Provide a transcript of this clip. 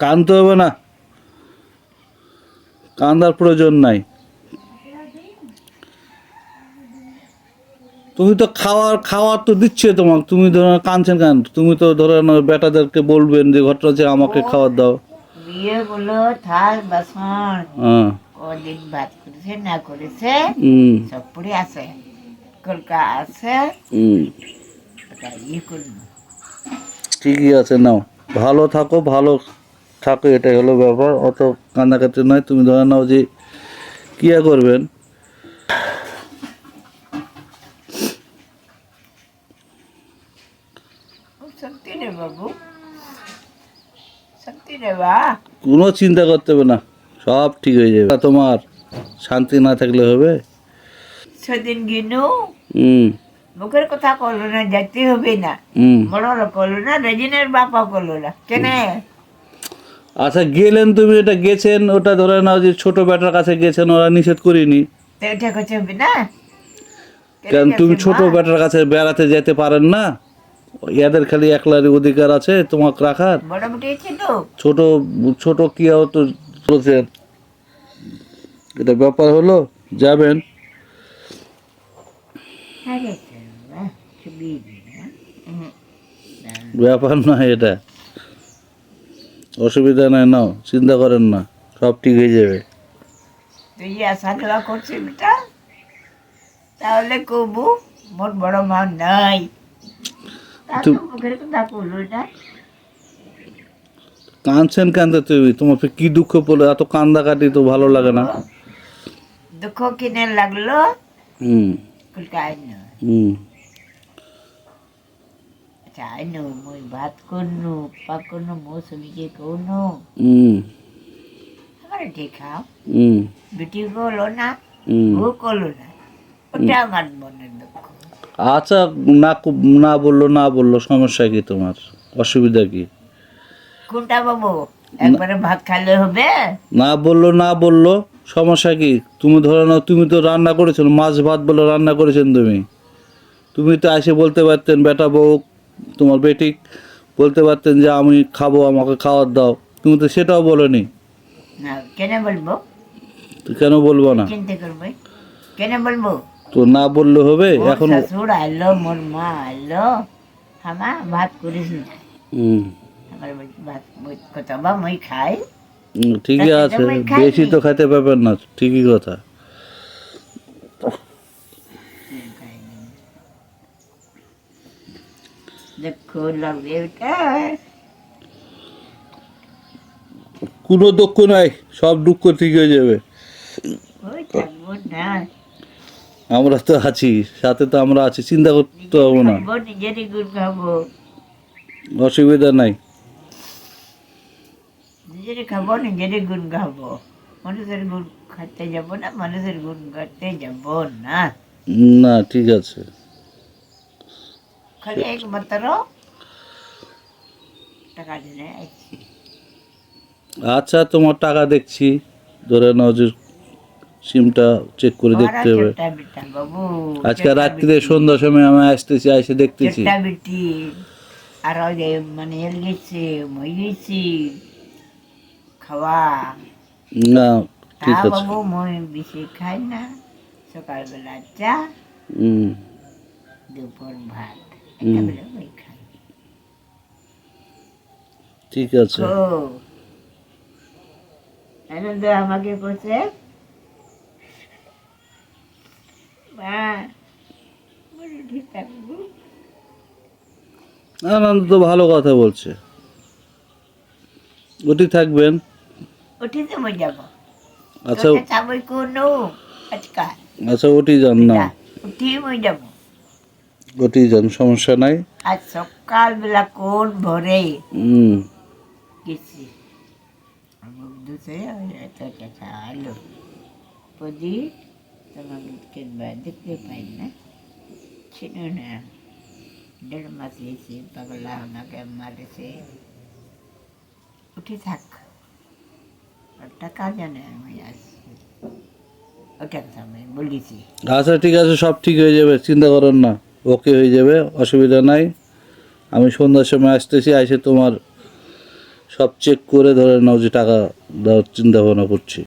কানতে হবে না। কান্দার প্রয়োজন নাই। তুমি তো খাওয়ার খাওয়ার তো দিচ্ছে তোমাকে। তুমি ধরো কাঁদছেন কেন? তুমি তো ধরো না বেটাদেরকে বলবেন যে ঘটনা যে আমাকে খাবার দাও। বিয়েগুলো থাল বাসন হ্যাঁ। কদিন ভাত করেছে না করেছে সব পড়ে আছে। কলকা আছে। হুম। ওটা ইয়ে ঠিকই আছে নাও। ভালো থাকো ভালো থাকো এটাই হলো ব্যাপার। অত কান্নাকাটি নয়। তুমি ধরে নাও যে কী আর করবেন কোনো চিন্তা করতে হবে না। সব ঠিক হয়ে যাবে। তোমার শান্তি না থাকলে হবে। সেদিন গিনু হুম। মুখের কথা করল না যেতে হবে না। বড় করল না রেজিনের বাপা করল না। কেনে? আচ্ছা গেলেন তুমি এটা গেছেন ওটা ধরে নাও যে ছোট বেটার কাছে গেছেন ওরা নিষেধ করিনি। কারণ তুমি ছোট বেটার কাছে বেড়াতে যেতে পারেন না? এদের খালি একলারই অধিকার আছে তোমাকে রাখার। ছোট ছোট কি তো বলছেন? এটা ব্যাপার হলো যাবেন। ব্যাপার নয় এটা। অসুবিধা নাই নাও চিন্তা করেন না সব ঠিক হয়ে যাবে। তুই আশা দেওয়া করছিস বেটা? তাহলে কবু মোর বড় মা নাই। কাঁদছেন কান্দে তুমি তোমার কি দুঃখ পড়ল? এত কান্দা কাটি তো ভালো লাগে না। দুঃখ কিনে লাগল? হুম। হুম। করনু আমার করল না ও করল না ওটা আমার মনের দুঃখ। আচ্ছা না না বলল না বলল সমস্যা কি তোমার? অসুবিধা কি? কোনটা বাবু একবারে ভাত খাইলে হবে? না বলল না বলল সমস্যা কি? তুমি ধরো না তুমি তো রান্না করেছ মাছ ভাত বলে রান্না করেছেন তুমি। তুমি তো এসে বলতে পারতেন বেটা বউ তোমার বেটি বলতে পারতেন যে আমি খাব আমাকে খাওয়ার দাও। তুমি তো সেটাও বলোনি। না কেন বলব? কেন বলব না? কেন বলব? তো না বললে হবে এখন শ্বশুর আইলো মোর মা আইলো। হামা ভাত করিস না। আমার ভাত কথা বা মই খাই। ঠিকই আছে বেশি তো খাইতে পারবেন না ঠিকই কথা দেখো লাগবে ওটা কোনো দুঃখ নাই সব দুঃখ ঠিক হয়ে যাবে। না আমরা তো আছি সাথে তো আমরা আছি চিন্তা করতে হবে না। অসুবিধা নাই। নিজেরই খাব নিজেরই গুণ খাব। মানুষের গুণ খাতে যাব না মানুষের গুণ করতে যাব না। না ঠিক আছে। টাকা দিলে আচ্ছা তোমার টাকা দেখছি ধরে নাও যে সিমটা চেক করে দেখতে হবে বাবু আজকে রাত্রিরে সন্ধ্যার সময় আমি আসতেছি এসে দেখতেছি বেটি আর ওই যে মানে গেছে মই গেছি খাওয়া না তা ঠিক আছে বাবু মই বেশি খাই না সকালবেলা চা হুম দুপুর ভাত ঠিক আছে। আনন্দ আমাকে বলছে। আনন্দ তো ভালো কথা বলছে। ওটি থাকবেন। উঠিতে মই যাব। আচ্ছা। চাবই কোনো আজকাল। আচ্ছা ওটি যান না। উঠি মই যাব। ওটি যান সমস্যা নাই। আজ সকালবেলা কোন ভরে? হুম গেছি। আলো। পদি তোমাকে দেখতে পাই না। ছিল না। দেড় মাস গেছি পাগলা আমাকে মারেছে। উঠে থাক। আর টাকা জানে আমি আসছি ওটা কথা আমি বলেছি। আচ্ছা ঠিক আছে সব ঠিক হয়ে যাবে চিন্তা করেন না। ওকে হয়ে যাবে, অসুবিধা নাই। আমি সন্ধ্যার সময় আসতেছি, এসে তোমার সব চেক করে ধরে নাও যে টাকা দেওয়ার চিন্তা ভাবনা করছি।